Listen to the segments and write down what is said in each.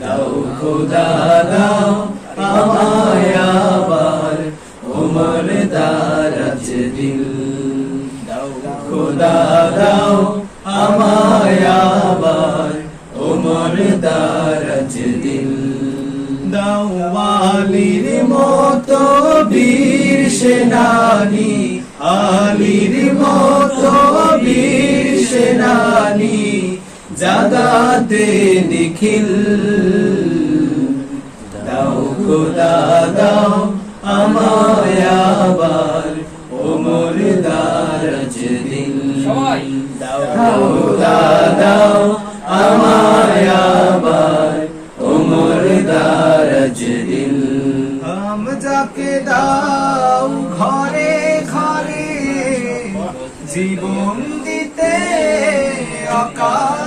দাও খোদা, দাও আমায় আবার, ওমর দারাজ দিল। দাও খোদা, দাও আমায় আবার, ওমর দারাজ দিল। দাও আলীর মতো বীর সেনানি, আলীর মতো জাগাতে নিখিল। দাও খোদা দাও আমায় আবার ওমর দারাজ দিল। দাও খোদা দাও আমায় আবার ওমর দারাজ দিল আম যাকে দাও ঘরে ঘরে জীবন দিতে অকাতরে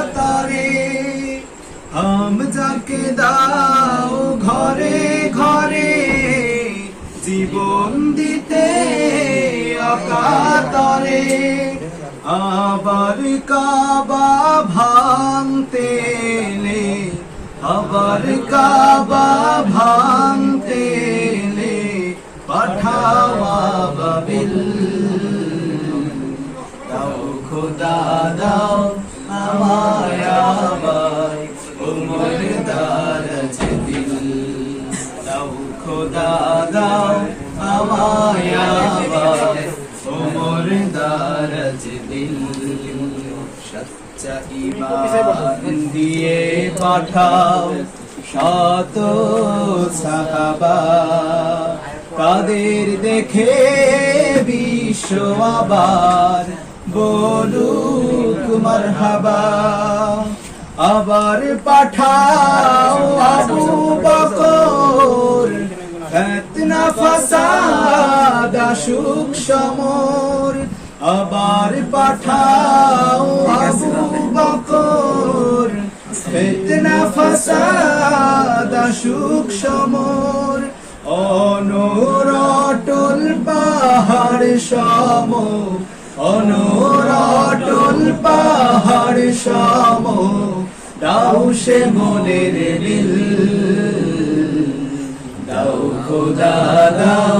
দাও ঘরে ঘরে জীবন দিতে অকাতরে। আবার কাবা ভাঙতে এলে, আবার কাবা ভাঙতে এলে পাঠাওয়া বাবিল দাও খোদা, দাও খোদা দাও আমায় দিয়ে পাঠাও শত সাহাবা। কাদের দেখে বিশ্ব আবার বলুক মারহাবা। আবার পাঠাও সুখ সমর আবার পাঠাও আবু বকর। ফতনা ফাসাদ, সুখ সমর অনরটল পাহাড় সম অনরটল পাহাড় সম। দাও সে মনের দিল দাও খোদা, দাও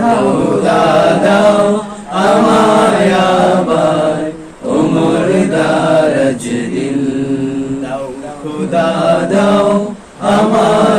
খৌদা দাও আমার আবার ওমর দারজ দিল। দাও খোদা দাও আমার